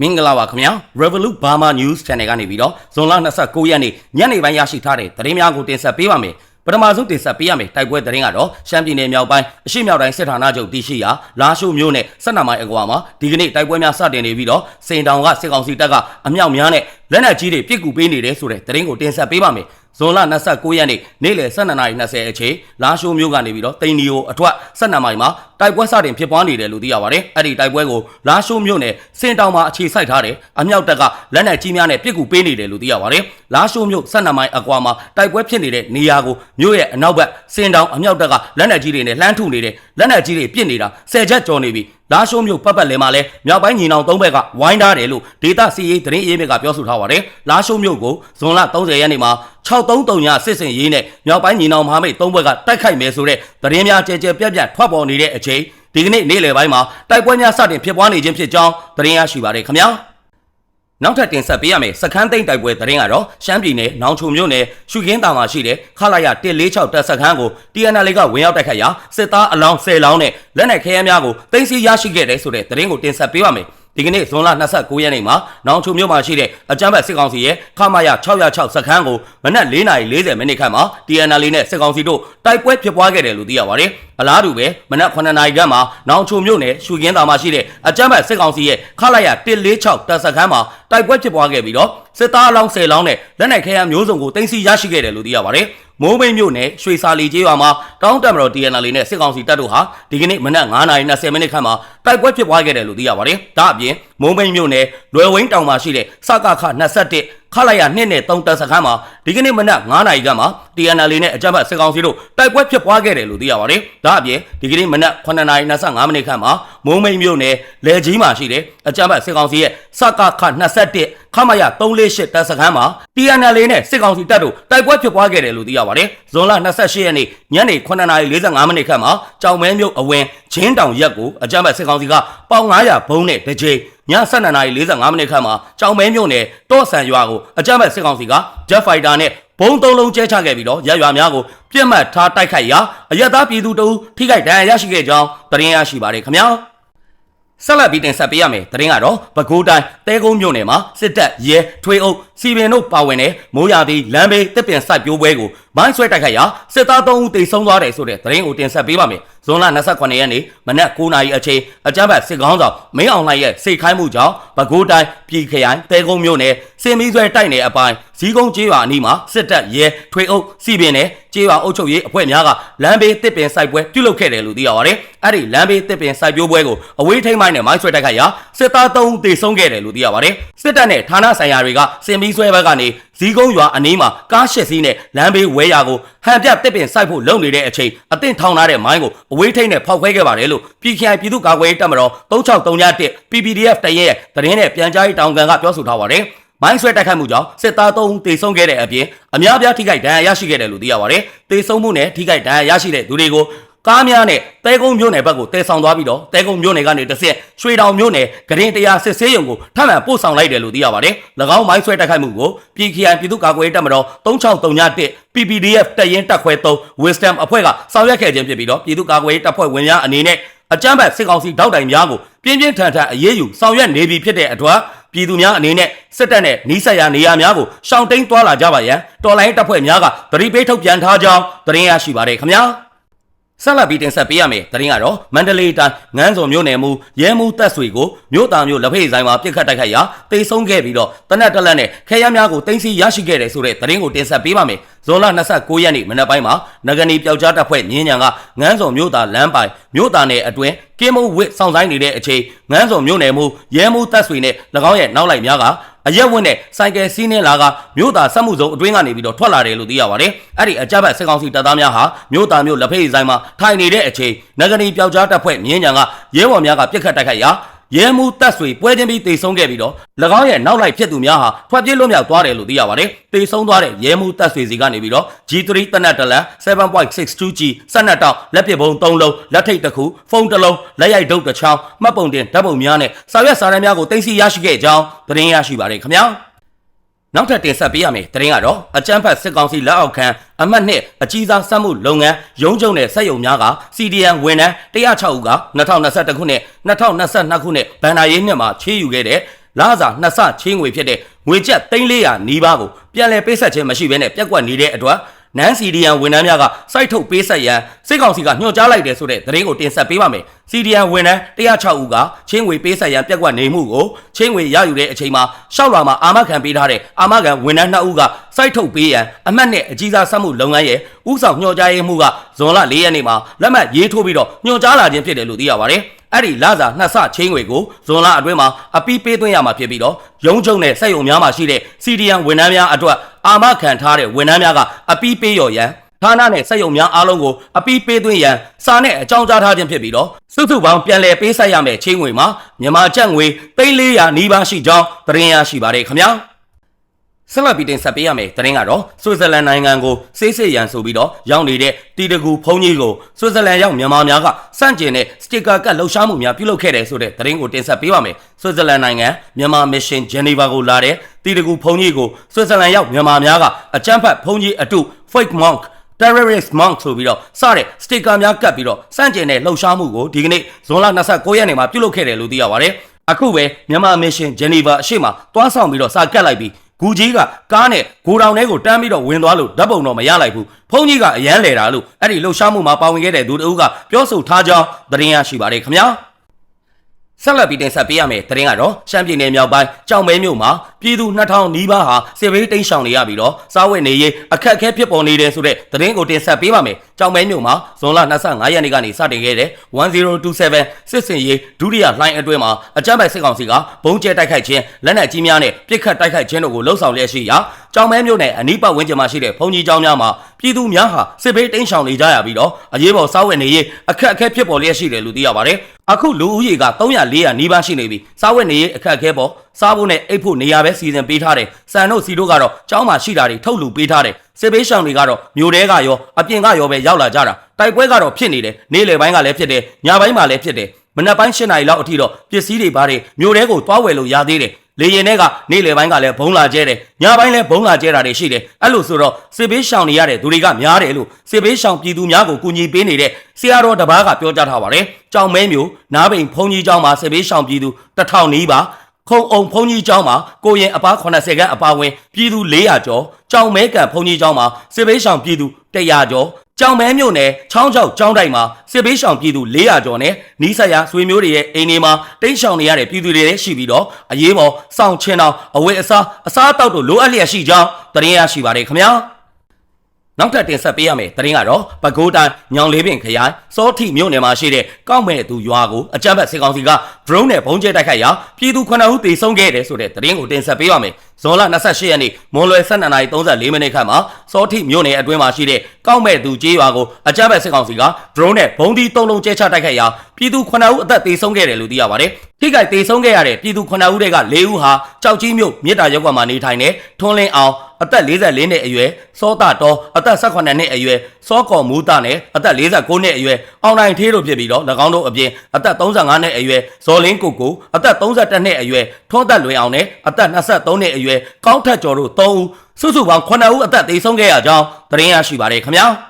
မင်္ဂလာပါခင်ဗျာ Revolut Burma News Channel ကနေပြီးတော့ဇွန်လ29ရက်နေ့ညနေပိုင်းရရှိထားတဲ့သတင်းများကိုတင်ဆက်ပေးပါမယ်ပထမဆုံးတင်ဆက်ပေးရမယ်တိုက်ပွဲသတင်းကတော့ရှမ်းပြည်နယ်မြောက်ပိုင်းအရှိမြောက်တိုင်းစစ်ဌာနချုပ်တည်ရှိရာလာရှိုးမြို့နယ်ဆက်နမိုင်အကွာမှာဒီကနေ့တိုက်ပွဲများစတင်နေပြီးတော့စိန်တောင်ကစစ်ကောင်စီတပ်ကအမြောက်များနဲ့လက်နက်ကြီးတွေပစ်ကူပေးနေတယ်ဆိုတဲ့သတင်းကိုတင်ဆက်ပေးပါမယ် ဇွန်လ29ရက်နေ့နေ့လယ်12:20အချိန်လာရှိုးမြို့ကနေပြီးတော့တိန်နီယိုအထွတ်12မိုင်မှာတိုက်ပွဲစတင်ဖြစ်ပွားနေတယ်လို့သိရပါတယ်။အဲ့ဒီတိုက်ပွဲကိုလာရှိုးမြို့နယ်စင်တောင်မှာအခြေစိုက်ထားတယ်။အမြောက်တပ်ကလက်နက်ကြီးများနဲ့ပစ်ကူပေးနေတယ်လို့သိရပါတယ်။လာရှိုးမြို့12မိုင်အကွာမှာတိုက်ပွဲဖြစ်နေတဲ့နေရာကိုမြို့ရဲ့အနောက်ဘက်စင်တောင်အမြောက်တပ်ကလက်နက်ကြီးတွေနဲ့လှမ်းထုနေတယ်။လက်နက်ကြီးတွေပစ်နေတာဆယ်ချက်ကျော်နေပြီ။ လာရှိုးမြို့ပတ်ပတ်လည်မှာလဲမြောက်ပိုင်းညီနောင်သုံးဘက်ကဝိုင်းထားတယ်လို့ဒေတာစီရေးသတင်းအေးမြစ်ကပြောဆိုထားပါတယ်။လာရှိုးမြို့ကိုဇွန်လ30ရက်နေ့မှာ633ညစစ်စင်ရေးနဲ့မြောက်ပိုင်းညီနောင်မဟာမိတ်သုံးဘက်ကတိုက်ခိုက်မယ်ဆိုတဲ့သတင်းများကြဲကြဲပြက်ပြက်ထွက်ပေါ်နေတဲ့အချိန်ဒီကနေ့နေ့လယ်ပိုင်းမှာတိုက်ပွဲများစတင်ဖြစ်ပွားနေခြင်းဖြစ်ကြောင်းသတင်းရရှိပါတယ်ခင်ဗျာ။ နောက်ထပ်တင်ဆက်ပေးရမယ်စခန်းသိမ်းတိုက်ပွဲသတင်းကတော့ရှမ်းပြည်နယ်နောင်ချုံမြို့နယ်ရှုခင်းတာမှာရှိတဲ့ခလာရ146တပ်စခန်းကို TNL ကဝင်ရောက်တိုက်ခိုက်ရာစစ်သားအလောင်း10လောင်းနဲ့လက်နက်ခဲယမ်းများကိုတင်စီရရှိခဲ့တယ်ဆိုတဲ့သတင်းကိုတင်ဆက်ပေးပါမယ်။ ဒီကနေ့ဇွန်လ29ရက်နေ့မှာနောင်ချုံမြို့မှာရှိတဲ့အကြမ်းဖက်စစ်ကောင်စီရဲ့ခမာယာ606စခန်းကိုမနက်4:40မိနစ်ခန့်မှာ TNL နဲ့စစ်ကောင်စီတို့တိုက်ပွဲဖြစ်ပွားခဲ့တယ်လို့သိရပါတယ်။အလားတူပဲမနက်9နာရီခန့်မှာနောင်ချုံမြို့နယ်ရှုခင်းတာမှာရှိတဲ့အကြမ်းဖက်စစ်ကောင်စီရဲ့ခလာယာ146တပ်စခန်းမှာတိုက်ပွဲဖြစ်ပွားခဲ့ပြီးတော့စစ်သားအလောင်း10လောင်းနဲ့လက်နက်ခဲယမ်းမျိုးစုံကိုတင်စီရရှိခဲ့တယ်လို့သိရပါတယ်။ မိုးမိတ်မြို့နယ်ရွှေစာလီကျေးရွာမှာတောင်းတမတော် TNL နဲ့စစ်ကောင်စီတပ်တို့ဟာဒီကနေ့မနက်9:20မိနစ်ခန့်မှာတိုက်ပွဲဖြစ်ပွားခဲ့တယ်လို့သိရပါတယ်။ဒါအပြင်မိုးမိတ်မြို့နယ်လွယ်ဝင်းတောင်မှာရှိတဲ့စကခ21 ခလာရ2နဲ့3တပ်စခန်းမှာဒီကနေ့မနက်9:00နာရီကမှ TNL နဲ့အကြမ်းဖက်စစ်ကောင်စီတို့တိုက်ပွဲဖြစ်ပွားခဲ့တယ်လို့သိရပါတယ်။ဒါအပြင်ဒီကနေ့မနက်9:25မိနစ်ခန့်မှာမိုးမိတ်မြို့နယ်လဲကြီးမှာရှိတဲ့အကြမ်းဖက်စစ်ကောင်စီရဲ့စကခ21ခမရ348တပ်စခန်းမှာ TNL နဲ့စစ်ကောင်စီတပ်တို့တိုက်ပွဲဖြစ်ပွားခဲ့တယ်လို့သိရပါတယ်။ဇွန်လ28ရက်နေ့ညနေ9:45မိနစ်ခန့်မှာကြောင်မဲမြို့အဝင်ချင်းတောင်ရက်ကိုအကြမ်းဖက်စစ်ကောင်စီကပေါင်900ဘုံနဲ့တစ်ချိန် ည7:45မိနစ်ခန့်မှာကြောင်မဲမြို့နယ်တော့ဆန်ရွာကိုအကြမ်းဖက်စစ်ကောင်စီက Jet Fighter နဲ့ဘုံသုံးလုံးကျဲချခဲ့ပြီးတော့ရရွာများကိုပြစ်မှတ်ထားတိုက်ခိုက်ရာအရက်သားပြည်သူတို့ထိခိုက်ဒဏ်ရာရရှိခဲ့ကြောင်းသတင်းရရှိပါတယ်ခင်ဗျာ။ဆက်လက်ပြီးတင်ဆက်ပေးရမယ်သတင်းကတော့ပဲခူးတိုင်းတဲကုန်းမြို့နယ်မှာစစ်တပ်ရဲထွေအုပ်စီပင်တို့ပါဝင်တဲ့မိုးရာသီလမ်းဘေးတစ်ပင်စိုက်ပျိုးပွဲကိုမိုင်းဆွဲတိုက်ခိုက်ရာစစ်သား3ဦးတေဆုံးသွားတယ်ဆိုတဲ့သတင်းကိုတင်ဆက်ပေးပါမယ်ဇွန်လ28ရက်နေ့မနက်9:00နာရီအချိန်အကြမ်းဖက်စစ်ကောင်းဆောင်မင်းအောင်လှိုင်ရဲ့စိတ်ခိုင်းမှုကြောင့်ပဲခူးတိုင်းပြည်ခရိုင်တဲကုန်းမြို့နယ်စင်မီးဆွဲတိုက်နယ်အပိုင်းဇီးကုန်းကျေးရွာအနီးမှာစစ်တပ်ရဲထွေအုပ်စီပင်နဲ့ကျေးရွာအုပ်ချုပ်ရေးအဖွဲ့များကလမ်းဘေးတစ်ပင်စိုက်ပွဲပြုလုပ်ခဲ့တယ်လို့သိရပါတယ်အဲ့ဒီလမ်းဘေးတစ်ပင်စိုက်ပျိုးပွဲကိုအဝေးထိန်းမိုင်းနဲ့မိုင်းဆွဲတိုက်ခိုက်ရာစစ်သား3ဦးတေဆုံးခဲ့တယ်လို့သိရပါတယ်စစ်တပ်နဲ့ဌာနဆိုင်ရာတွေကစင်မီးဆွဲဘက်ကနေ ဇီးကုန်းရွာအနီးမှာကားရှစ်စီးနဲ့လမ်းဘေးဝဲရာကိုဟန်ပြတစ်ပင်စိုက်ဖို့လုပ်နေတဲ့အချိန်အသင့်ထောင်ထားတဲ့မိုင်းကိုအဝေးထိန်းနဲ့ဖောက်ခွဲခဲ့ပါတယ်လို့ပြည်ခိုင်ပြည်သူ့ကာကွယ်ရေးတပ်မတော်3631 PPDF တရဲရဲ့သတင်းနဲ့ပြန်ကြားရေးတောင်ကန်ကပြောဆိုထားပါတယ်မိုင်းဆွဲတိုက်ခိုက်မှုကြောင့်စစ်သား3ဦးတေဆုံးခဲ့တဲ့အပြင်အများပြားထိခိုက်ဒဏ်ရာရရှိခဲ့တယ်လို့သိရပါတယ်။တေဆုံးမှုနဲ့ထိခိုက်ဒဏ်ရာရရှိတဲ့သူတွေကို ကားများနဲ့တဲကုန်းမြို့နယ်ဘက်ကိုတဲဆောင်သွားပြီးတော့တဲကုန်းမြို့နယ်ကနေတစ်ဆက်ရွှေတောင်မြို့နယ်ဂရင်တရားစစ်ဆေးရုံကိုထပ်မံပို့ဆောင်လိုက်တယ်လို့သိရပါတယ်။၎င်းမိုင်းဆွဲတိုက်ခိုက်မှုကိုပြည်ခရိုင်ပြည်သူ့ကာကွယ်ရေးတပ်မတော်3631 PPDF တပ်ရင်းတပ်ခွဲ3 Wisdom အဖွဲ့ကဆောင်ရွက်ခဲ့ခြင်းဖြစ်ပြီးတော့ပြည်သူ့ကာကွယ်ရေးတပ်ဖွဲ့ဝင်များအနေနဲ့အကြမ်းဖက်စစ်ကောင်စီတောက်တိုင်များကိုပြင်းပြင်းထန်ထန်အရေးယူဆောင်ရွက်နေပြီဖြစ်တဲ့အတွက်ပြည်သူများအနေနဲ့စစ်တပ်နဲ့နှီးဆက်ရာနေရာများကိုရှောင်တိန်သွားလာကြပါရန်တော်လိုင်းတပ်ဖွဲ့များကသတိပေးထုတ်ပြန်ထားကြောင်းသတင်းရရှိပါတယ်ခင်ဗျာ ဆက်လက်ပြီးတင်ဆက်ပေးရမယ်သတင်းကတော့မန္တလေးတိုင်းငန်းစုံမြို့နယ်မူရဲမှုတက်ဆွေကိုမြို့သားမြို့လက်ဖေးဆိုင်မှာပြစ်ခတ်တိုက်ခိုက်ရာတိတ်ဆုံးခဲ့ပြီးတော့တနက်တက်လက်နဲ့ခဲရမ်းများကိုတင်စီရရှိခဲ့တယ်ဆိုတဲ့သတင်းကိုတင်ဆက်ပေးပါမယ်ဇွန်လ29ရက်နေ့မနက်ပိုင်းမှာနဂနီပျောက်ကြားတပ်ဖွဲ့မြင်းညံကငန်းစုံမြို့သားလမ်းပိုင်မြို့သားနယ်အတွင်းကင်းမုံဝစ်ဆောင်ဆိုင်နေတဲ့အချိန်ငန်းစုံမြို့နယ်မူရဲမှုတက်ဆွေနဲ့၎င်းရဲ့နောက်လိုက်များက အရက်ဝင်းနဲ့စိုက်ကယ်စီးနှင်းလာကမြို့သားစက်မှုစုံအတွင်းကနေပြီးတော့ထွက်လာတယ်လို့သိရပါတယ်။အဲ့ဒီအကြမ်းဖက်စစ်ကောင်စီတပ်သားများဟာမြို့သားမြို့လက်ဖေးဆိုင်မှာထိုင်နေတဲ့အချိန်နဂနီပျောက်ကြားတပ်ဖွဲ့မြင်းညံကရဲဘော်များကပြစ်ခတ်တိုက်ခိုက်ရာ ရဲမှုတက်ဆွေပွဲချင်းပြီးတေဆုံးခဲ့ပြီးတော့၎င်းရဲ့နောက်လိုက်ဖြစ်သူများဟာထွက်ပြေးလွတ်မြောက်သွားတယ်လို့သိရပါတယ်။တေဆုံးသွားတဲ့ရဲမှုတက်ဆွေစီကနေပြီးတော့ G3 တနက်တလန် 7.62G စက်နက်တောက်လက်ပစ်ဘုံ3လုံးလက်ထိတ်တစ်ခုဖုန်းတစ်လုံးလက်ရိုက်ဒုတ်တစ်ချောင်းမှတ်ပုံတင်ဓာတ်ပုံများနဲ့စာရွက်စာတမ်းများကိုတင်စီရရှိခဲ့ကြောင်းသတင်းရရှိပါတယ်ခင်ဗျာ။ နောက်ထပ်တင်ဆက်ပေးရမယ်တရင်ကတော့အကြမ်းဖက်စစ်ကောင်စီလက်အောက်ခံအမှတ်နှစ်အကြီးစားစက်မှုလုပ်ငန်းရုံးချုပ်နဲ့စက်ရုံများက CDN ဝန်ထမ်း106ဦးက2021ခုနှစ်2022ခုနှစ်ဗန်နာရေးနှစ်မှာချေးယူခဲ့တဲ့လာစာနှစ်ဆချင်းငွေဖြစ်တဲ့ငွေကျပ်300နီးပါးကိုပြန်လည်ပေးဆက်ခြင်းမရှိဘဲနဲ့ပြက်ကွက်နေတဲ့အတွက် နန်းစီဒီယန်ဝန်ထမ်းများကစိုက်ထုတ်ပေးဆက်ရန်စစ်ကောင်စီကညွှန်ကြားလိုက်တယ်ဆိုတဲ့သတင်းကိုတင်ဆက်ပေးပါမယ်။စီဒီယန်ဝန်ထမ်း106ဦးကချင်းငွေပေးဆက်ရန်ပြက်ကွက်နေမှုကိုချင်းငွေရယူတဲ့အချိန်မှာရှောက်လာမှာအာမခံပေးထားတဲ့အာမခံဝန်ထမ်း2ဦးကစိုက်ထုတ်ပေးရန်အမှတ်နဲ့အကြီးစားစက်မှုလုပ်ငန်းရဲ့ဥဆောင်ညွှန်ကြားရေးမှုကဇွန်လ4ရက်နေ့မှာလက်မှတ်ရေးထိုးပြီးတော့ညွှန်ကြားလာခြင်းဖြစ်တယ်လို့သိရပါတယ်။ အဲ့ဒီလာစာနှစ်ဆချင်းငွေကိုဇွန်လအတွင်းမှာအပီးပေးသွင်းရမှာဖြစ်ပြီးတော့ရုံးချုံနဲ့စက်ရုံများမှာရှိတဲ့ CDN ဝန်ထမ်းများအတွက်အာမခံထားတဲ့ဝန်ထမ်းများကအပီးပေးရော်ရန်ဌာနနဲ့စက်ရုံများအားလုံးကိုအပီးပေးသွင်းရန်စာနဲ့အကြောင်းကြားထားခြင်းဖြစ်ပြီးတော့စုစုပေါင်းပြန်လည်ပေးဆက်ရမယ့်ချင်းငွေမှာမြန်မာကျပ်ငွေ3400နီးပါးရှိကြောင်းသတင်းရရှိပါတယ်ခင်ဗျာ ဆက်လက်ပြီးတင်ဆက်ပေးရမယ့်သတင်းကတော့ဆွစ်ဇာလန်နိုင်ငံကိုဆေးစစ်ရန်ဆိုပြီးတော့ရောက်နေတဲ့တီတကူဖုန်ကြီးကိုဆွစ်ဇာလန်ရောက်မြန်မာများကစန့်ကျင်တဲ့စတစ်ကာကတ်လှုပ်ရှားမှုများပြုလုပ်ခဲ့တယ်ဆိုတဲ့သတင်းကိုတင်ဆက်ပေးပါမယ်ဆွစ်ဇာလန်နိုင်ငံမြန်မာမစ်ရှင်ဂျနီဗာကိုလာတဲ့တီတကူဖုန်ကြီးကိုဆွစ်ဇာလန်ရောက်မြန်မာများကအကြမ်းဖက်ဖုန်ကြီးအတု fake monk terrorist monk ဆိုပြီးတော့စတဲ့စတစ်ကာများကတ်ပြီးတော့စန့်ကျင်တဲ့လှုပ်ရှားမှုကိုဒီကနေ့ဇွန်လ29ရက်နေ့မှာပြုလုပ်ခဲ့တယ်လို့သိရပါတယ်အခုပဲမြန်မာမစ်ရှင်ဂျနီဗာအရှိမတွားဆောင်ပြီးတော့စာကတ်လိုက်ပြီး ဂူကြီးကကားနဲ့ဂိုတောင်ထဲကိုတန်းပြီးတော့ဝင်သွားလို့ဓာတ်ပုံတော့မရလိုက်ဘူးဖုန်းကြီးကအရန်လဲတာလို့အဲ့ဒီလှုပ်ရှားမှုမှာပါဝင်ခဲ့တဲ့သူတဦးကပြောဆိုထားကြောင်းသတင်းရရှိပါတယ်ခင်ဗျာ ဆက်လက်ပြီးတင်ဆက်ပေးရမယ့်သတင်းကတော့ရှမ်းပြည်နယ်မြောက်ပိုင်းကြောင်မဲမြို့မှာပြည်သူ2000နီးပါးဟာစစ်ဘေးတိမ်းရှောင်နေရပြီးတော့စားဝတ်နေရေးအခက်အခဲဖြစ်ပေါ်နေတယ်ဆိုတဲ့သတင်းကိုတင်ဆက်ပေးပါမယ်။ကြောင်မဲမြို့မှာဇွန်လ25ရက်နေ့ကနေစတင်ခဲ့တဲ့1027စစ်စင်ရေးဒုတိယလှိုင်းအတွင်းမှာအကြမ်းဖက်စစ်ကောင်စီကဘုံကျဲတိုက်ခိုက်ခြင်းလက်နက်ကြီးများနဲ့ပစ်ခတ်တိုက်ခိုက်ခြင်းတို့ကိုလှုံ့ဆော်လျက်ရှိရာကြောင်မဲမြို့နယ်အနီးပတ်ဝန်းကျင်မှာရှိတဲ့ဘုံကြီးကျောင်းများမှာပြည်သူများဟာစစ်ဘေးတိမ်းရှောင်နေကြရပြီးတော့အရေးပေါ်စားဝတ်နေရေးအခက်အခဲဖြစ်ပေါ်လျက်ရှိတယ်လို့သိရပါတယ်။ အခုလူဦးရေက300 400နီးပါးရှိနေပြီ။စားဝတ်နေရေးအခက်အခဲပေါ်စားဖို့နဲ့အိတ်ဖို့နေရာပဲစီစဉ်ပေးထားတယ်။စံတို့စီတို့ကတော့ကျောင်းမှာရှိတာတွေထုတ်လူပေးထားတယ်။စစ်ဘေးရှောင်တွေကတော့မြို့ထဲကရောအပြင်ကရောပဲရောက်လာကြတာ။တိုက်ပွဲကတော့ဖြစ်နေတယ်။နေ့လယ်ပိုင်းကလည်းဖြစ်တယ်။ညပိုင်းမှာလည်းဖြစ်တယ်။မနက်ပိုင်း၈နာရီလောက်အထိတော့ပစ္စည်းတွေဘာတွေမြို့ထဲကိုတွားဝယ်လို့ရသေးတယ်။ လေရင်ထဲကနေ့လယ်ပိုင်းကလည်းဘုံလာကျဲတယ်ညပိုင်းလည်းဘုံလာကျဲတာတွေရှိတယ်အဲ့လိုဆိုတော့စစ်ဘေးရှောင်နေရတဲ့သူတွေကများတယ်လို့စစ်ဘေးရှောင်ပြည်သူများကိုကူညီပေးနေတဲ့ဆရာတော်တပားကပြောကြားထားပါတယ်ကြောင်မဲမျိုးနားပိန်ဖုန်ကြီးကျောင်းမှာစစ်ဘေးရှောင်ပြည်သူတစ်ထောင်နီးပါခုံအောင်ဖုန်ကြီးကျောင်းမှာကိုရင်အပား80ခန်းအပါဝင်ပြည်သူ400ကျော်ကြောင်မဲကန်ဖုန်ကြီးကျောင်းမှာစစ်ဘေးရှောင်ပြည်သူ100ကျော် ကြောင်မဲမြို့နယ်ချောင်းချောက်ကျောင်းတိုက်မှာစစ်ဘေးရှောင်ပြည်သူ400ကျော်နဲ့နီးစပ်ရာဆွေမျိုးတွေရဲ့အိမ်တွေမှာတိန့်ရှောင်နေရတဲ့ပြည်သူတွေလည်းရှိပြီးတော့အရေးပေါ်စောင့်ချင်းအောင်အဝတ်အစားအစားအသောက်တို့လိုအပ်လျက်ရှိကြောင်းသတင်းရရှိပါတယ်ခင်ဗျာ နောက်ထပ်တင်ဆက်ပေးရမယ့်သတင်းကတော့ပဲခူးတိုင်းညောင်လေးပင်ခရိုင်စောထိမြို့နယ်မှာရှိတဲ့ကောက်မဲ့သူရွာကိုအကြမ်းဖက်စစ်ကောင်စီက drone နဲ့ပုံကျဲတိုက်ခိုက်ရာပြည်သူ9ဦးသေဆုံးခဲ့တယ်ဆိုတဲ့သတင်းကိုတင်ဆက်ပေးပါမယ်။ဇွန်လ28ရက်နေ့မွန်လွယ်12:34မိနစ်ခန့်မှာစောထိမြို့နယ်အတွင်းမှာရှိတဲ့ကောက်မဲ့သူကျေးရွာကိုအကြမ်းဖက်စစ်ကောင်စီက drone နဲ့ဘုံဒီ၃လုံးကျဲချတိုက်ခိုက်ရာပြည်သူ9ဦးအသက်သေဆုံးခဲ့တယ်လို့သိရပါတယ်။ထိခိုက်သေဆုံးခဲ့ရတဲ့ပြည်သူ9ဦးတွေက4ဦးဟာကြောက်ကြီးမြို့မြစ်တာရပ်ကွက်မှာနေထိုင်တဲ့ထွန်းလင်းအောင် အသက်44နှစ်အရွယ်စောတာတော်အသက်18နှစ်အရွယ်စောကော်မူတာနဲ့အသက်49နှစ်အရွယ်အောင်နိုင်ထေးတို့ဖြစ်ပြီးတော့၎င်းတို့အပြင်အသက်35နှစ်အရွယ်ဇော်လင်းကိုကိုအသက်31နှစ်အရွယ်ထွန်းသက်လွင်အောင်နဲ့အသက်23နှစ်အရွယ်ကောင်းထက်ကျော်တို့3ဦးစုစုပေါင်း9ဦးအသက်သေဆုံးခဲ့ရကြောင်းသတင်းရရှိပါတယ်ခင်ဗျာ